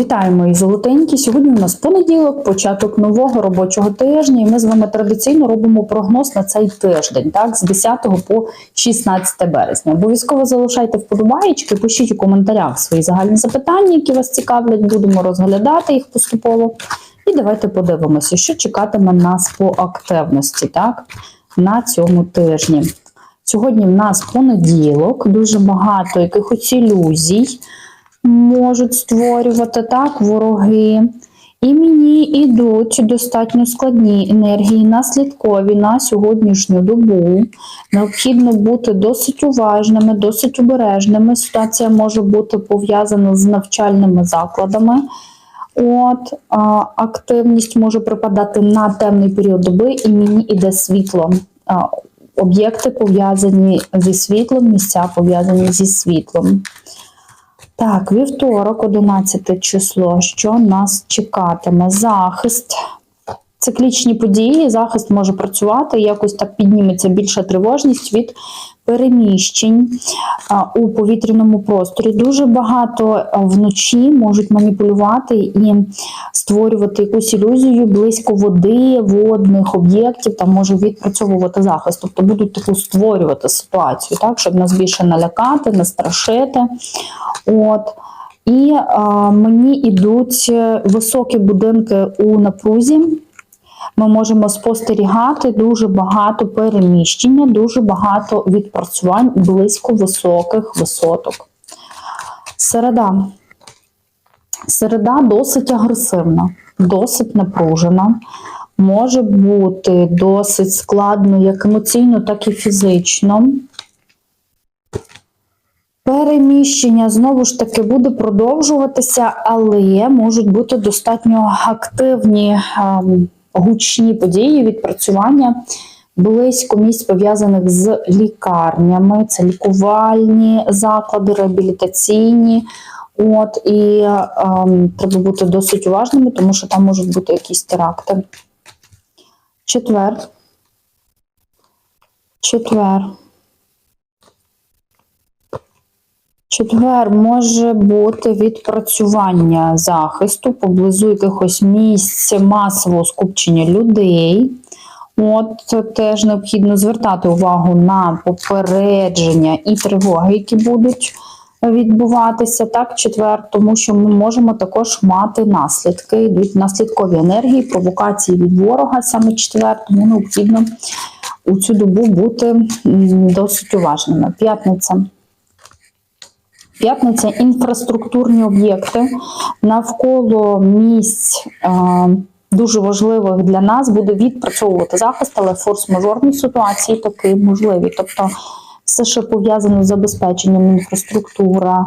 Вітаємо мої золотенькі. Сьогодні у нас понеділок, початок нового робочого тижня, і ми з вами традиційно робимо прогноз на цей тиждень, так, з 10 по 16 березня. Обов'язково залишайте вподобаєчки, пишіть у коментарях свої загальні запитання, які вас цікавлять. Будемо розглядати їх поступово. І давайте подивимося, що чекатиме нас по активності, так, на цьому тижні. Сьогодні в нас понеділок, дуже багато якихось ілюзій можуть створювати так вороги. І мені йдуть достатньо складні енергії, наслідкові на сьогоднішню добу. Необхідно бути досить уважними, досить обережними. Ситуація може бути пов'язана з навчальними закладами. От а, активність може припадати на темний період доби, і мені йде світло. Об'єкти пов'язані зі світлом, місця пов'язані зі світлом. Так, вівторок, 11 число, що нас чекатиме? Захист. Циклічні події, захист може працювати, якось так підніметься більша тривожність від переміщень у повітряному просторі. Дуже багато вночі можуть маніпулювати і створювати якусь ілюзію близько води, водних об'єктів, там може відпрацьовувати захист. Тобто будуть таку створювати ситуацію, так, щоб нас більше налякати, настрашити. От. І а, мені йдуть високі будинки у напрузі. Ми можемо спостерігати дуже багато переміщення, дуже багато відпрацювань близько високих висоток. Середа. Середа досить агресивна, досить напружена. Може бути досить складно як емоційно, так і фізично. Переміщення знову ж таки буде продовжуватися, але можуть бути достатньо активні ем, гучні події, відпрацювання близько місць пов'язаних з лікарнями, це лікувальні заклади, реабілітаційні. От і ем, треба бути досить уважними, тому що там можуть бути якісь теракти. Четвер. Четвер. Четвер може бути відпрацювання захисту поблизу якихось місць масового скупчення людей. От теж необхідно звертати увагу на попередження і тривоги, які будуть відбуватися так, четвер, тому що ми можемо також мати наслідки, йдуть наслідкові енергії, провокації від ворога саме четвер, тому необхідно у цю добу бути досить уважними. П'ятниця. П'ятниця інфраструктурні об'єкти навколо місць е, дуже важливих для нас буде відпрацьовувати захист, але форс-мажорні ситуації таки можливі. Тобто, все, що пов'язано з забезпеченням інфраструктура,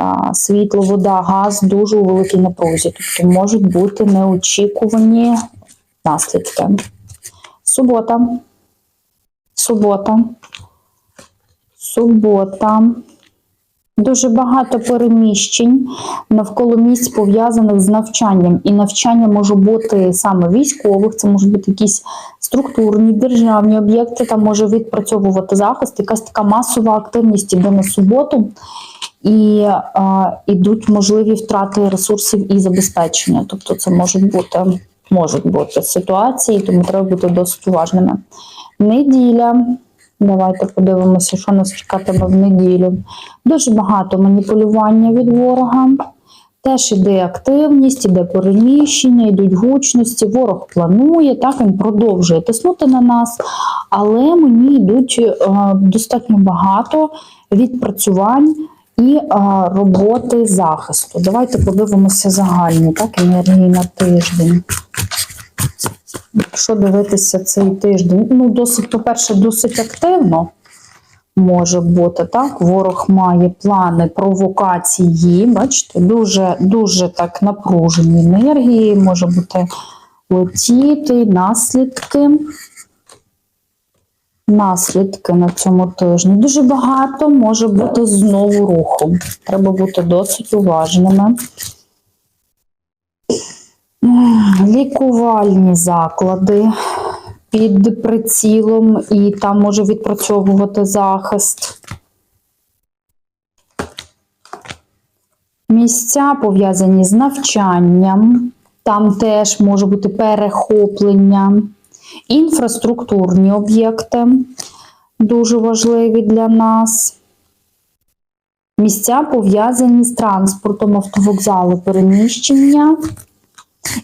е, світло, вода, газ дуже у великій напрузі. Тобто можуть бути неочікувані наслідки. Субота. Субота. Субота. Дуже багато переміщень навколо місць пов'язаних з навчанням. І навчання може бути саме військових, це можуть бути якісь структурні державні об'єкти, там може відпрацьовувати захист, якась така масова активність іде на суботу, і а, ідуть можливі втрати ресурсів і забезпечення. Тобто, це можуть бути, можуть бути ситуації, тому треба бути досить уважними. Неділя. Давайте подивимося, що нас чекатиме в неділю. Дуже багато маніпулювання від ворога. Теж іде активність, іде переміщення, йдуть гучності. Ворог планує, так він продовжує тиснути на нас, але мені йдуть е, достатньо багато відпрацювань і е, роботи захисту. Давайте подивимося загальні так, енергії на тиждень. Якщо дивитися цей тиждень, ну досить, по-перше, досить активно може бути так. Ворог має плани провокації. Бачите, дуже дуже так напружені енергії, може бути летіти, наслідки. Наслідки на цьому тижні. Дуже багато може бути знову руху. Треба бути досить уважними. Лікувальні заклади під прицілом, і там може відпрацьовувати захист. Місця пов'язані з навчанням, там теж може бути перехоплення, інфраструктурні об'єкти дуже важливі для нас. Місця пов'язані з транспортом, автовокзали, переміщення.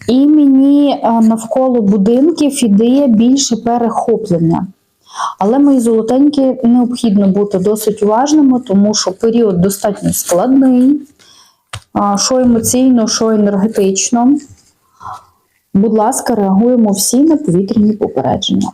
І мені е, навколо будинків ідея більше перехоплення. Але мої золотенькі необхідно бути досить уважними, тому що період достатньо складний, що емоційно, що енергетично. Будь ласка, реагуємо всі на повітряні попередження.